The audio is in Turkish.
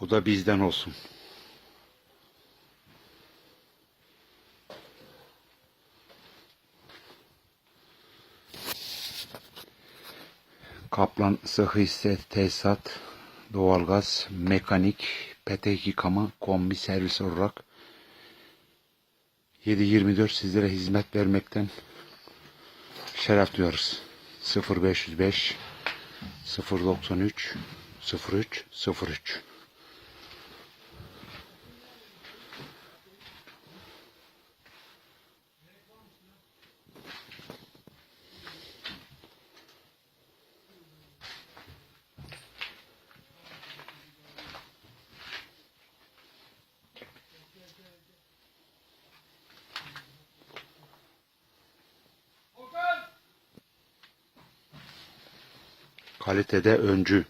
Bu da bizden olsun. Kaplan sıhhi tesisat, doğalgaz, mekanik, petek yıkama, kombi servis olarak 7-24 sizlere hizmet vermekten şeref duyarız. 0505 093 03 03 Kalitede öncü.